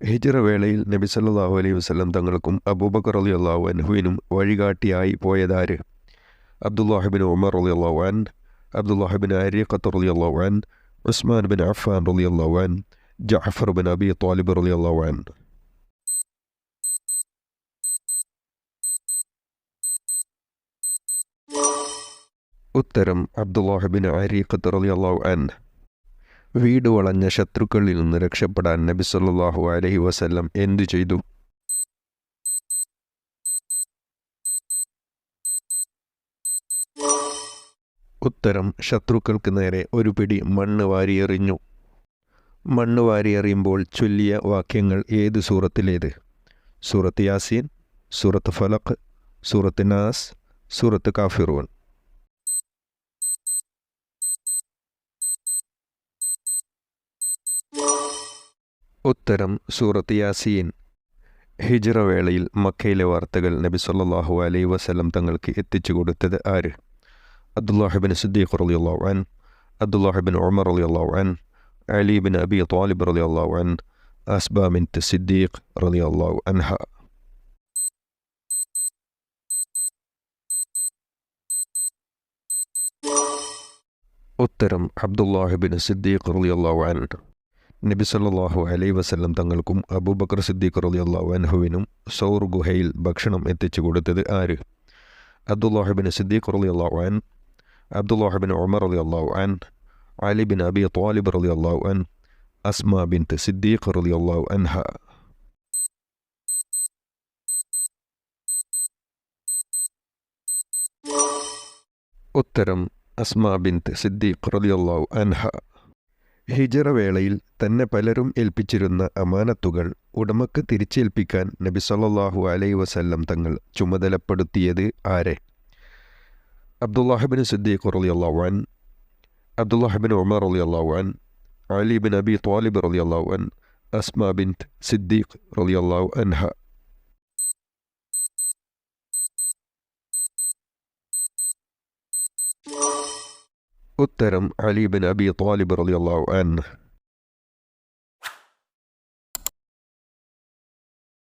ഹിജറ വേളയിൽ നബി സല്ലല്ലാഹു അലൈഹി വസല്ലം തങ്ങൾക്കും അബൂബക്കർ അലി അള്ളാഹു അൻഹുവിനും വഴികാട്ടിയായി പോയതാര്? അബ്ദുല്ലാഹിബിൻ ഉമർ അലി അൻ അബ്ദുല്ലാഹിബിൻ അരീഖത്ത് അലി അൻ ഉസ്മാൻ ബിൻ അഫ്ഫാൻ അലി അൻ ജഅഫർ ബിൻ അബി ത്വാലിബ് അലി അൻ. ഉത്തരം അബ്ദുല്ലാഹിബിൻ അരീഖത്ത് അലി അൻ. വീട് വളഞ്ഞ ശത്രുക്കളിൽ നിന്ന് രക്ഷപ്പെടാൻ നബി സല്ലാഹു അലഹി വസല്ലം എന്തു ചെയ്തു? ഉത്തരം ശത്രുക്കൾക്ക് നേരെ ഒരു പിടി മണ്ണ് വാരിയെറിഞ്ഞു. മണ്ണ് വാരിയെറിയുമ്പോൾ ചൊല്ലിയ വാക്യങ്ങൾ ഏത് സൂറത്തിലേത്? സൂറത്ത് യാസീൻ സൂറത്ത് ഫലഖ് സൂറത്ത് നാസ് സൂറത്ത് കാഫിറൂൻ. ഉത്തരം സൂറത്ത് യാസീൻ. ഹിജ്റ വേളയിൽ മക്കയിലെ വാർത്തകൾ നബി സല്ലാഹു അലൈ വസല്ലം തങ്ങൾക്ക് എത്തിച്ചു കൊടുത്തത് ആര്? അബ്ദുല്ലാഹിബിൻ സിദ്ദീഖ് റളിയല്ലാഹു അൻ അബ്ദുല്ലാഹിബിൻ ഉമർ അലി അൻ അലിബിൻ അബി ത്വാലിബ് റളിയല്ലാഹു അൻ അസ്ബാമിൻ സിദ്ദീഖ് സിദ്ദീഖ് അള്ളാഹു അൻഹ. ഉത്തരം അബ്ദുല്ലാഹിബിൻ സിദ്ദീഖ് റളിയല്ലാഹു അൻ നബി സല്ലാഹു അലൈഹി വസല്ലം തങ്ങൾക്കും അബൂബക്കർ സിദ്ദീഖ് റളിയല്ലാഹു അൻഹുവിനും സൗർ ഗുഹയിൽ ഭക്ഷണം എത്തിച്ചു കൊടുത്തത് ആര്? അബ്ദുല്ലാഹിബിൻ സിദ്ദീഖ് റളിയല്ലാഹു അൻ അബ്ദുല്ലാഹിബിൻ ഉമർ റളിയല്ലാഹു അൻ അലി ബിൻ അബി ത്വാലിബ് റളിയല്ലാഹു അൻ അസ്മ ബിൻ സിദ്ദീഖ് റളിയല്ലാഹു അൻഹ. ഉത്തരം അസ്മ ബിൻ സിദ്ദീഖ് റളിയല്ലാഹു അൻഹ. ഹിജറ വേളയിൽ തന്നെ പലരും ഏൽപ്പിച്ചിരുന്ന അമാനത്തുകൾ ഉടമക്ക് തിരിച്ചേൽപ്പിക്കാൻ നബി സല്ലല്ലാഹു അലൈഹി വസല്ലം തങ്ങൾ ചുമതലപ്പെടുത്തിയത് ആരെ? അബ്ദുല്ലാഹിബിൻ സിദ്ദീഖ് റലി അൻ അബ്ദുല്ലാഹിബിൻ ഉമർ അലി അൻ അലി ബിൻ അബി ത്വാലിബ് റലി അൻ അസ്മ ബിൻ സിദ്ദീഖ് റലി റളിയല്ലാഹു അൻഹ ഉത്തരം അലി ബിൻ അബി ത്വാലിബ് റളിയല്ലാഹു അൻ